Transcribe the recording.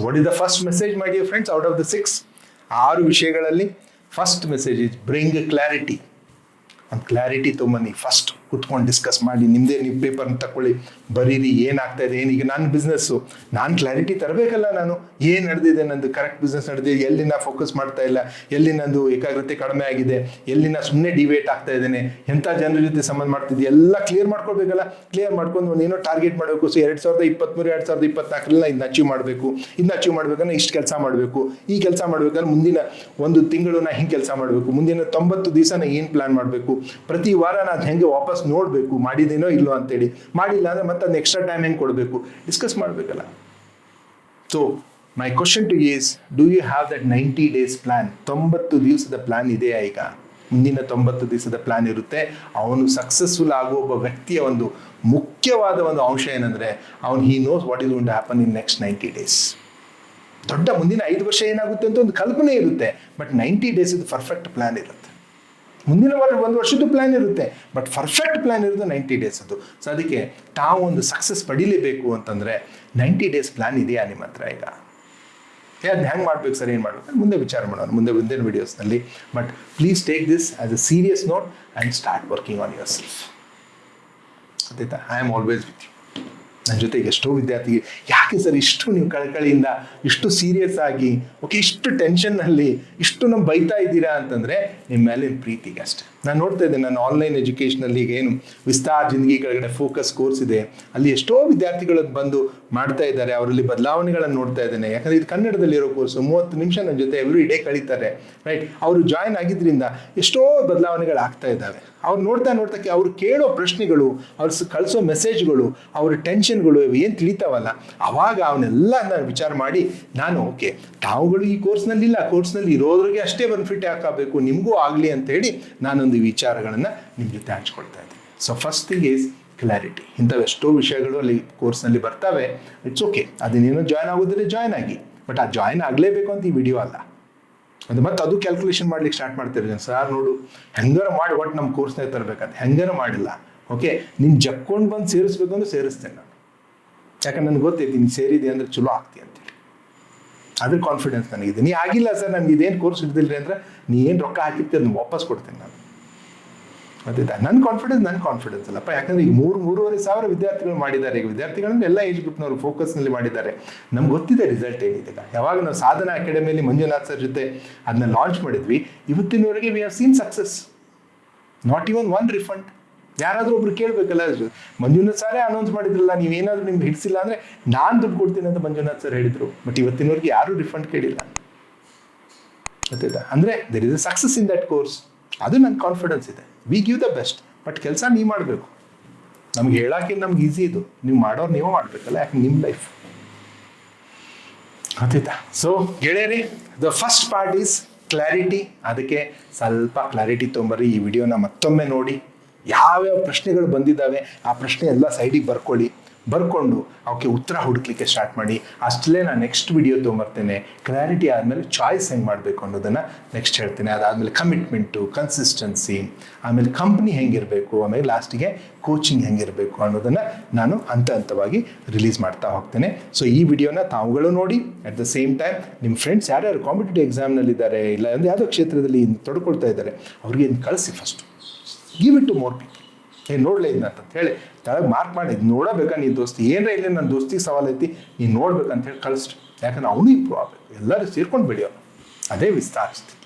What is the first message my dear friends out of the six ಆರು ವಿಷಯಗಳಲ್ಲಿ first message is bring clarity ಒಂದು clarity ತೊಗೊಂಬನ್ನಿ first ಕುತ್ಕೊಂಡು discuss ಮಾಡಿ ನಿಮ್ಮದೇ ನೀವು ಪೇಪರ್ನ ತಗೊಳ್ಳಿ ಬರೀರಿ, ಏನಾಗ್ತಾ ಇದೆ, ಏನೀಗ ನನ್ನ ಬಿಸ್ನೆಸ್ಸು ನಾನು ಕ್ಲಾರಿಟಿ ತರಬೇಕಲ್ಲ ನಾನು. ಏನು ನಡೆದಿದೆ ನಂದು? ಕರೆಕ್ಟ್ ಬಿಸ್ನೆಸ್ ನಡೆದಿದೆ. ಎಲ್ಲಿ ನಾ ಫೋಕಸ್ ಮಾಡ್ತಾ ಇಲ್ಲ? ಎಲ್ಲಿ ನಂದು ಏಕಾಗ್ರತೆ ಕಡಿಮೆ ಆಗಿದೆ? ಎಲ್ಲಿ ನಾ ಸುಮ್ಮನೆ ಡಿವೇಟ್ ಆಗ್ತಾ ಇದ್ದೇನೆ? ಎಂಥ ಜನರ ಜೊತೆ ಸಂಬಂಧ ಮಾಡ್ತಿದ್ದೆ? ಎಲ್ಲ ಕ್ಲಿಯರ್ ಮಾಡ್ಕೊಳ್ಬೇಕಲ್ಲ. ಕ್ಲಿಯರ್ ಮಾಡ್ಕೊಂಡು ಒಂದು ಏನೋ ಟಾರ್ಗೆಟ್ ಮಾಡಬೇಕು ಸೊ ಎರಡು ಸಾವಿರದ ಇಪ್ಪತ್ತ್ಮೂರು ಎರಡು ಸಾವಿರದ ಇಪ್ಪತ್ನಾಲ್ಕರಲ್ಲಿ ಇದನ್ನ ಅಚೀವ್ ಮಾಡಬೇಕು. ಇದನ್ನ ಅಚೀವ್ ಮಾಡ್ಬೇಕಂದ್ರೆ ಇಷ್ಟು ಕೆಲಸ ಮಾಡಬೇಕು. ಈ ಕೆಲಸ ಮಾಡಬೇಕಂದ್ರೆ ಮುಂದಿನ ಒಂದು ತಿಂಗಳು ನಾ ಹಿಂಗೆ ಕೆಲಸ ಮಾಡಬೇಕು. ಮುಂದಿನ ತೊಂಬತ್ತು ದಿವಸ ನಾ ಏನು ಪ್ಲಾನ್ ಮಾಡಬೇಕು? ಪ್ರತಿ ವಾರ ನಾನು ಹೆಂಗೆ ವಾಪಸ್ ನೋಡಬೇಕು, ಮಾಡಿದೇನೋ ಇಲ್ಲೋ ಅಂತೇಳಿ. ಮಾಡಿಲ್ಲ ಅಂದರೆ ಮತ್ತೆ ಅದನ್ನ ಎಕ್ಸ್ಟ್ರಾ ಟೈಮ್ ಹೆಂಗೆ ಕೊಡಬೇಕು? ಡಿಸ್ಕಸ್ ಮಾಡಬೇಕಲ್ಲ. So my question to is do you have that ninety days plan ತೊಂಬತ್ತು ದಿವಸದ ಪ್ಲಾನ್ ಇದೆಯಾ ಈಗ? ಮುಂದಿನ ತೊಂಬತ್ತು ದಿವಸದ ಪ್ಲಾನ್ ಇರುತ್ತೆ. ಅವನು ಸಕ್ಸಸ್ಫುಲ್ ಆಗುವ ಒಬ್ಬ ವ್ಯಕ್ತಿಯ ಒಂದು ಮುಖ್ಯವಾದ ಒಂದು ಅಂಶ ಏನಂದರೆ, ಅವನು he knows what is to happen in next ninety days ದೊಡ್ಡ ಮುಂದಿನ ಐದು ವರ್ಷ ಏನಾಗುತ್ತೆ ಅಂತ ಒಂದು ಕಲ್ಪನೆ ಇರುತ್ತೆ. ಬಟ್ ನೈಂಟಿ ಡೇಸ್ ಇದು ಪರ್ಫೆಕ್ಟ್ ಪ್ಲ್ಯಾನ್ ಇರುತ್ತೆ. ಮುಂದಿನ ವಾರ ಒಂದು ವರ್ಷದ್ದು ಪ್ಲಾನ್ ಇರುತ್ತೆ. ಬಟ್ ಪರ್ಫೆಕ್ಟ್ ಪ್ಲಾನ್ ಇರೋದು ನೈಂಟಿ ಅದು. ಸೊ ಅದಕ್ಕೆ ತಾವು ಒಂದು ಸಕ್ಸಸ್ ಪಡಿಲೇಬೇಕು ಅಂತಂದರೆ ನೈಂಟಿ ಡೇಸ್ ಪ್ಲಾನ್ ಇದೆಯಾ ನಿಮ್ಮ ಹತ್ರ ಈಗ? ಅದನ್ನ ಹೆಂಗೆ ಮಾಡ್ಬೇಕು ಸರ್, ಏನು ಮಾಡ್ಬೇಕು? ಮುಂದೆ ವಿಚಾರ ಮಾಡೋಣ. ಮುಂದೆ ಮುಂದಿನ ವೀಡಿಯೋಸ್ನಲ್ಲಿ but please take this as a serious note and start working on yourself ಗೊತ್ತಾಯ್ತಾ I am always with you ನನ್ನ ಜೊತೆಗೆ ಎಷ್ಟೋ ವಿದ್ಯಾರ್ಥಿಗೆ, ಯಾಕೆ ಸರ್ ಇಷ್ಟು ನೀವು ಕಳಕಳಿಯಿಂದ ಇಷ್ಟು ಸೀರಿಯಸ್ ಆಗಿ ಓಕೆ ಇಷ್ಟು ಟೆನ್ಷನ್ನಲ್ಲಿ ಇಷ್ಟು ನಮ್ಮ ಬೈತಾ ಇದ್ದೀರಾ? ಅಂತಂದರೆ ನಿಮ್ಮ ಮೇಲಿನ ಪ್ರೀತಿಗೆ ಅಷ್ಟೇ ನಾನು ನೋಡ್ತಾ ಇದ್ದೆ ನಾನು ಆನ್ಲೈನ್ ಎಜುಕೇಷನಲ್ಲಿ ಏನು ವಿಸ್ತಾರ್ ಜಿಂದಗಿ ಕೆಳಗಡೆ ಫೋಕಸ್ ಕೋರ್ಸ್ ಇದೆ. ಅಲ್ಲಿ ಎಷ್ಟೋ ವಿದ್ಯಾರ್ಥಿಗಳು ಬಂದು ಮಾಡ್ತಾ ಇದ್ದಾರೆ, ಅವರಲ್ಲಿ ಬದಲಾವಣೆಗಳನ್ನು ನೋಡ್ತಾ ಇದ್ದೇನೆ. ಯಾಕಂದರೆ ಇದು ಕನ್ನಡದಲ್ಲಿರೋ ಕೋರ್ಸು ಮೂವತ್ತು ನಿಮಿಷ ನನ್ನ ಜೊತೆ ಎವ್ರಿ ಡೇ ಕಳೀತಾರೆ ರೈಟ್ ಅವರು ಜಾಯ್ನ್ ಆಗಿದ್ದರಿಂದ ಎಷ್ಟೋ ಬದಲಾವಣೆಗಳು ಆಗ್ತಾ ಇದ್ದಾವೆ. ಅವ್ರು ನೋಡ್ತಾ ನೋಡ್ತಾಕೆ ಅವ್ರು ಕೇಳೋ ಪ್ರಶ್ನೆಗಳು, ಅವ್ರು ಕಳಿಸೋ ಮೆಸೇಜ್ಗಳು ಅವ್ರ ಟೆನ್ಷನ್ಗಳು ಏನು ತಿಳಿತಾವಲ್ಲ? ಅವಾಗ ಅವನ್ನೆಲ್ಲ ನಾನು ವಿಚಾರ ಮಾಡಿ ನಾನು ಓಕೆ, ತಾವುಗಳು ಈ ಕೋರ್ಸ್ನಲ್ಲಿ ಇಲ್ಲ ಕೋರ್ಸ್ನಲ್ಲಿ ಇರೋದ್ರಿಗೆ ಅಷ್ಟೇ ಬೆನಿಫಿಟ್ ಹಾಕಬೇಕು, ನಿಮಗೂ ಆಗಲಿ ಅಂತ ಹೇಳಿ ನಾನೊಂದು ವಿಚಾರಗಳನ್ನು ನಿಮ್ಮ ಜೊತೆ ಹಂಚ್ಕೊಳ್ತಾ ಇದ್ದೀನಿ. So first thing is clarity ಇಂಥವೆಷ್ಟೋ ವಿಷಯಗಳು ಅಲ್ಲಿ ಕೋರ್ಸ್ನಲ್ಲಿ ಬರ್ತವೆ ಇಟ್ಸ್ ಓಕೆ ಅದನ್ನೇನೋ ಜಾಯ್ನ್ ಆಗೋದ್ರೆ ಜಾಯ್ನ್ ಆಗಿ. ಬಟ್ ಆ ಜಾಯ್ನ್ ಆಗಲೇಬೇಕು ಅಂತ ಈ ವಿಡಿಯೋ ಅಲ್ಲ. ಅದು ಮತ್ತೆ ಅದು ಕ್ಯಾಲ್ಕುಲೇಷನ್ ಮಾಡ್ಲಿಕ್ಕೆ ಸ್ಟಾರ್ಟ್ ಮಾಡ್ತಿರ್ತೀನಿ ಸರ್ ನೋಡು, ಹೆಂಗಾರ ಮಾಡಿ ಒಟ್ಟು ನಮ್ಮ ಕೋರ್ಸ್ನಾಗ ತರಬೇಕಂತ? ಹೆಂಗಾರ ಮಾಡಿಲ್ಲ. ಓಕೆ ನಿನ್ ಜಕ್ಕೊಂಡು ಬಂದು ಸೇರಿಸ್ಬೇಕು ಅಂದ್ರೆ ಸೇರಿಸ್ತೇನೆ ನಾನು. ಯಾಕಂದ್ರೆ ನನಗೆ ಗೊತ್ತೈತಿ, ನೀನು ಸೇರಿದೆ ಅಂದ್ರೆ ಚಲೋ ಆಗ್ತಿ ಅಂತೇಳಿ. ಅದ್ರ ಕಾನ್ಫಿಡೆನ್ಸ್ ನನಗಿದೆ. ನೀ ಆಗಿಲ್ಲ ಸರ್, ನನಗೆ ಇದೇನು ಕೋರ್ಸ್ ರೀ ಅಂದ್ರೆ ನೀ ಏನು ರೊಕ್ಕ ಅದನ್ನ ವಾಪಸ್ ಕೊಡ್ತೇನೆ ನಾನು. ಗೊತ್ತಿದ್ದ ನನ್ನ ಕಾನ್ಫಿಡೆನ್ಸ್ ನನ್ನ ಕಾನ್ಫಿಡೆನ್ಸ್ ಅಲ್ಲಪ್ಪ. ಯಾಕಂದ್ರೆ ಈಗ ಮೂರು, ಮೂರುವರೆ ಸಾವಿರ ವಿದ್ಯಾರ್ಥಿಗಳು ಮಾಡಿದ್ದಾರೆ. ಈಗ ವಿದ್ಯಾರ್ಥಿಗಳಂದ್ರೆ ಎಲ್ಲ ಏಜ್ ಗ್ರೂಪ್ನವರು ಫೋಕಸ್ನಲ್ಲಿ ಮಾಡಿದ್ದಾರೆ. ನಮ್ಗೆ ಗೊತ್ತಿದೆ ರಿಸಲ್ಟ್ ಏನಿದೆ. ಯಾವಾಗ ನಾವು ಸಾಧನಾ ಅಕಾಡೆಮಿಯಲ್ಲಿ ಮಂಜುನಾಥ್ ಸರ್ ಜೊತೆ ಅದನ್ನ ಲಾಂಚ್ ಮಾಡಿದ್ವಿ, ಇವತ್ತಿನವರೆಗೆ we have seen success not even one refund ಯಾರಾದರೂ ಒಬ್ರು ಕೇಳಬೇಕಲ್ಲ. ಮಂಜುನಾಥ್ ಸಾರೇ ಅನೌನ್ಸ್ ಮಾಡಿದ್ರಲ್ಲ ನೀವೇನಾದ್ರೂ ನಿಮ್ಗೆ ಹಿಡಿಸಿಲ್ಲ ಅಂದರೆ ನಾನು ದುಡ್ಡು ಕೊಡ್ತೀನಿ ಅಂತ ಮಂಜುನಾಥ್ ಸರ್ ಹೇಳಿದರು. ಬಟ್ ಇವತ್ತಿನವರೆಗೆ ಯಾರೂ ರಿಫಂಡ್ ಕೇಳಿಲ್ಲ. ಗೊತ್ತಾಯ್ತಾ ಅಂದರೆ there is a success in that course ಅದು ನನ್ನ ಕಾನ್ಫಿಡೆನ್ಸ್ ಇದೆ. We give the best but ಕೆಲಸ ನೀವು ಮಾಡಬೇಕು. ನಮ್ಗೆ ಹೇಳೋಕೆ ನಮ್ಗೆ ಈಸಿ ಇದು. ನೀವು ಮಾಡೋರು ನೀವು ಮಾಡಬೇಕಲ್ಲ, ಯಾಕೆ ನಿಮ್ಮ ಲೈಫ್ ಗೊತ್ತಾಯ್ತಾ? So ಗೆಳೆಯರಿ the first part is clarity ಅದಕ್ಕೆ ಸ್ವಲ್ಪ ಕ್ಲಾರಿಟಿ ತೊಗೊಂಬರ್ರಿ ಈ ವಿಡಿಯೋನ ಮತ್ತೊಮ್ಮೆ ನೋಡಿ. ಯಾವ್ಯಾವ ಪ್ರಶ್ನೆಗಳು ಬಂದಿದ್ದಾವೆ, ಆ ಪ್ರಶ್ನೆ ಎಲ್ಲ ಸೈಡಿಗೆ ಬರ್ಕೊಳ್ಳಿ. ಬರ್ಕೊಂಡು ಅವಕ್ಕೆ ಉತ್ತರ ಹುಡುಕ್ಲಿಕ್ಕೆ ಸ್ಟಾರ್ಟ್ ಮಾಡಿ, ಅಷ್ಟಲ್ಲೇ ನಾನು ನೆಕ್ಸ್ಟ್ ವಿಡಿಯೋ ತೊಗೊಂಬರ್ತೇನೆ. ಕ್ಲಾರಿಟಿ ಆದಮೇಲೆ ಚಾಯ್ಸ್ ಹೆಂಗೆ ಮಾಡಬೇಕು ಅನ್ನೋದನ್ನು ನೆಕ್ಸ್ಟ್ ಹೇಳ್ತೇನೆ. ಅದಾದಮೇಲೆ ಕಮಿಟ್ಮೆಂಟು ಕನ್ಸಿಸ್ಟೆನ್ಸಿ ಆಮೇಲೆ ಕಂಪ್ನಿ ಹೆಂಗಿರಬೇಕು, ಆಮೇಲೆ ಲಾಸ್ಟಿಗೆ ಕೋಚಿಂಗ್ ಹೆಂಗಿರಬೇಕು ಅನ್ನೋದನ್ನು ನಾನು ಹಂತ ಹಂತವಾಗಿ ರಿಲೀಸ್ ಮಾಡ್ತಾ ಹೋಗ್ತೇನೆ. ಸೊ ಈ ವಿಡಿಯೋನ ತಾವುಗಳು ನೋಡಿ. ಅಟ್ ದ ಸೇಮ್ ಟೈಮ್ ನಿಮ್ಮ ಫ್ರೆಂಡ್ಸ್ ಯಾರ್ಯಾರು ಕಾಂಪಿಟೇಟಿವ್ ಎಕ್ಸಾಮ್ನಲ್ಲಿದ್ದಾರೆ ಇಲ್ಲ ಅಂದರೆ ಯಾವುದೋ ಕ್ಷೇತ್ರದಲ್ಲಿ ತೊಡ್ಕೊಳ್ತಾ ಇದ್ದಾರೆ ಅವ್ರಿಗೆ ಕಳಿಸಿ first give it to more people ಏ, ನೋಡ್ಲೇ ಇದನ್ನ ಅಂತ ಹೇಳಿ ಕೆಳಗೆ ಮಾರ್ಕ್ ಮಾಡಿ ನೋಡಬೇಕಾ ನೀ ದೋಸ್ತಿ? ಏನರ ಇಲ್ಲಿ ನನ್ನ ದೋಸ್ತಿಗೆ ಸವಾಲ್ ಐತಿ ನೋಡ್ಬೇಕು ಅಂತ ಹೇಳಿ ಕಳಿಸ್ರಿ ಯಾಕಂದ್ರೆ ಅವನು ಇಂಪ್ರೂವ್ ಆಗಬೇಕು ಎಲ್ಲರೂ ಸೇರ್ಕೊಂಡು ಬೆಳೆಯೋನು ಅದೇ ವಿಸ್ತಾರಿಸ್ತೀನಿ.